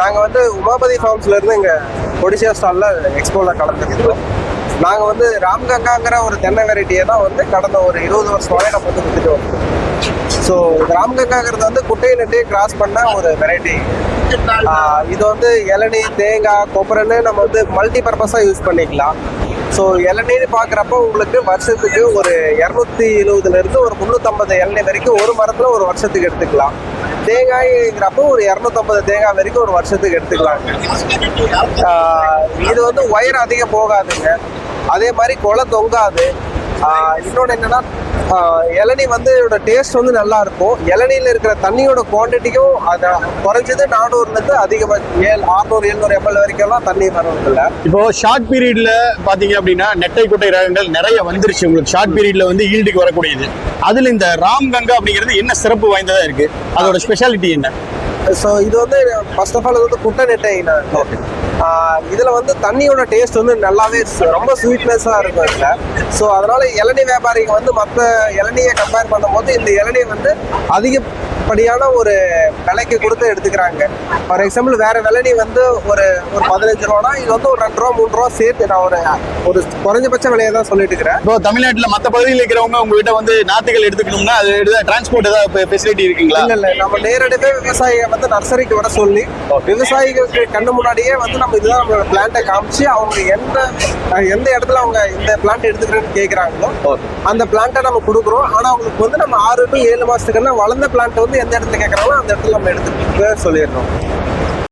நாங்கள் வந்து உமாபதி ஃபார்ம்ஸ்லேருந்து இங்கே ஒடிஷா ஸ்டாலில் எக்ஸ்போவில் கலந்துருக்கிறோம் நாங்கள் வந்து ராம்கங்காங்கிற ஒரு தென்னை வெரைட்டியை தான் வந்து கடந்த ஒரு இருபது வருஷமாவே நம்ம வந்து வித்துட்டு வரோம் ஸோ ராம்கங்காங்கிறது வந்து குட்டையை நெட்டையை கிராஸ் பண்ண ஒரு வெரைட்டி இது வந்து இளநீ தேங்காய் கொப்பரைன்னு நம்ம வந்து மல்டி பர்பஸாக யூஸ் பண்ணிக்கலாம். ஸோ இளநீர் பார்க்குறப்ப உங்களுக்கு வருஷத்துக்கு ஒரு இரநூத்தி எழுபதுலேருந்து ஒரு முந்நூற்றம்பது இளநீர் வரைக்கும் ஒரு மரத்தில் ஒரு வருஷத்துக்கு எடுத்துக்கலாம். தேங்காய்ங்கிறப்போ ஒரு இரநூத்தம்பது தேங்காய் வரைக்கும் ஒரு வருஷத்துக்கு எடுத்துக்கலாங்க இது வந்து ஒயர் அதிகம் போகாதுங்க. அதே மாதிரி கொலை தொங்காது. இன்னொன்று என்னன்னா இளநி இளநீ வந்து இதோட டேஸ்ட் வந்து நல்லா இருக்கும் இளநீல இருக்கிற தண்ணியோட குவான்டிட்டியும் அதை குறைஞ்சது நானூறுலேருந்து அதிகபட்சம் ஏழு ஆறுநூறு எழுநூறு எம்எல் வரைக்கும்லாம் தண்ணி வரதில்லை. இப்போ ஷார்ட் பீரியட்ல பாத்தீங்க அப்படின்னா நெட்டை குட்டை ரகங்கள் நிறைய வந்துருச்சு. உங்களுக்கு ஷார்ட் பீரியட்ல வந்து ஈல்டுக்கு வரக்கூடியது. அதுல இந்த ராம் கங்கா அப்படிங்கிறது என்ன சிறப்பு வாய்ந்ததா இருக்கு? அதோட ஸ்பெஷாலிட்டி என்ன? ஸோ இது வந்து ஃபர்ஸ்ட் ஆஃப் ஆல் வந்து குட்டை நெட்டை இதில் வந்து தண்ணியோட டேஸ்ட் வந்து நல்லாவே ரொம்ப ஸ்வீட்னஸாக இருக்கும் இதில். ஸோ அதனால இளநீ வியாபாரிங்க வந்து மற்ற இளநியை கம்பேர் பண்ணும்போது இந்த இளநீ வந்து அதிகப்படியான ஒரு விலைக்கு கொடுத்து எடுத்துக்கிறாங்க. ஃபார் எக்ஸாம்பிள் வேற விளநீ வந்து ஒரு ஒரு பதினஞ்சு ரூபானா இது வந்து ஒரு ரெண்டு ரூபா மூணு ரூபா சேர்த்து நான் ஒரு ஒரு குறைஞ்சபட்ச விலையை தான் சொல்லிட்டு இருக்கிறேன் இப்போ தமிழ்நாட்டுல மத்த பகுதியில் இருக்கிறவங்க உங்ககிட்ட வந்து நாத்துகள் எடுத்துக்கணும்னா அது டிரான்ஸ்போர்ட் ஏதாவது ஃபெசிலிட்டி இருக்குங்களா? இல்ல இல்ல. நம்ம நேரடியாவே விவசாயியை வந்து நர்சரிக்கு வர சொல்லி விவசாயிகளுக்கு கண்ணு முன்னாடியே வந்து நம்ம இதுதான் நம்மளோட பிளான்ட்டை காமிச்சு அவங்க எந்த எந்த இடத்துல அவங்க இந்த பிளான்ட் எடுத்துக்கிறேன்னு கேக்குறாங்களோ அந்த பிளான்ட்டை நம்ம கொடுக்குறோம். ஆனா அவங்களுக்கு வந்து நம்ம ஆறு டு ஏழு மாசத்துக்குன்னா வளர்ந்த பிளான்ட் வந்து எந்த இடத்துல கேட்கறாங்களோ அந்த இடத்துல நம்ம எடுத்துட்டு சொல்லிடுறோம்